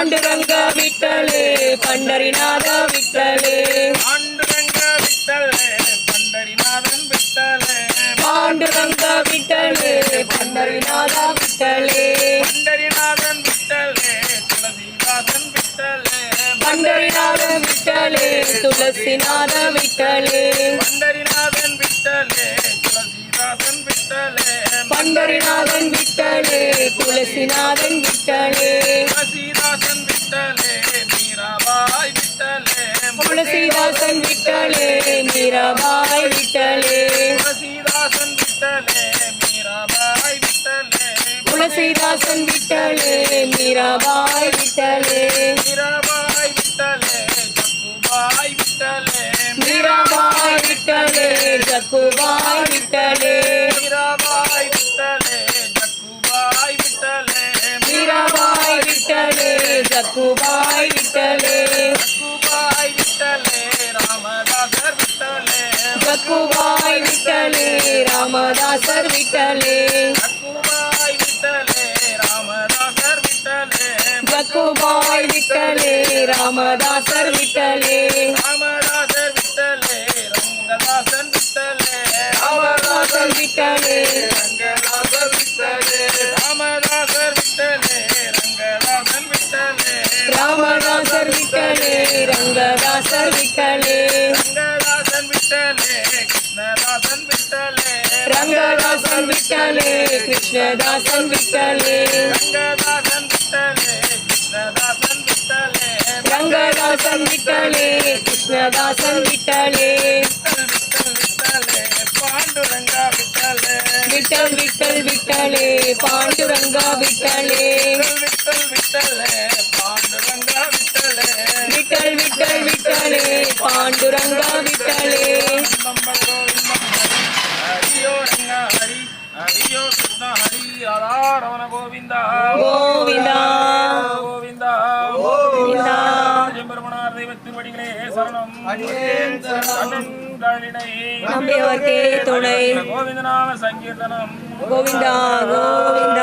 விட்டலே பண்டரிநாத விட்டலே. பாண்டுரங்க விட்டலே பண்டரிநாதன் விட்டலே. பாண்டுரங்க விட்டலே பண்டரிநாத விட்டலே. பண்டரிநாதன் விட்டலே துளசிதாசன் விட்டலே. பண்டரிநாத விட்டலே துளசிநாத விட்டலே. பண்டரிநாதன் விட்டலே துளசிதாசன் விட்டலே. பண்டரிநாதன் விட்டலே துளசிநாதன் விட்டலே. துளசிதாசன் விட்டலே மீராபாய் விட்டலே. துளசிதாசன் விட்டலே மீராபாய் விட்டலே. துளசிதாசன் விட்டலே மீராபாய் விட்டலே. மீராபாய் விட்டலே ஜக்குபாய் விட்டலே. மீராபாய் விட்டலே ஜக்குபாய் விட்டலே. மீராபாய் விட்டலே ஜக்குபாய் விட்டலே. மீராபாய் விட்டலே ஜக்குபாய் விட்டலே. ராமதாசர் விட்டலே. ஜக்குபாய் விட்டலே ராமதாசர் விட்டலே. ஜக்குபாய் விட்டலே ராமதாசர் விட்டலே. ராமதாசர் விட்டலே ரங்கதாசன் விட்டலே. ராமதாசர் விட்டலே. ரங்கதாசர் விட்டலே. ராமதாசர் விட்டலே ரங்கதாசன் விட்டலே. ராமதாசர் விட்டலே ரங்கதாசர் விட்டலே. ரங்கதாசன் விட்டலே கிருஷ்ணதாசன் விட்டலே. ரங்கதாசன் விட்டலே கிருஷ்ணதாசன் விட்டலே. ரங்கதாசன் விட்டலே கிருஷ்ணதாசன் விட்டலே. ரங்கதாசன் விட்டலே கிருஷ்ணதாசன் விட்டலே. விட்டல் விட்டல். விட்டலே பாண்டுரங்கா விட்டலே விட்டல் விட்டல் விட்டலே. பாண்டுரங்கா விட்டலே விட்டல் விட்டலே பாண்டுரங்கா விட்டலே. விட்டல் விட்டல் விட்டலே பாண்டுரங்கா விட்டலே. கிருஷ்ண ஹரி ராதா ரமண கோவிந்தா கோவிந்தா கோவிந்தா கோவிந்தா பெருமனார் தெய்வத்தின் வடிகளே சரணம் அண்ணன் தாளினை நம்பியவர்க்கே துணை கோவிந்த நாம சங்கீர்த்தனம் கோவிந்தா கோவிந்தா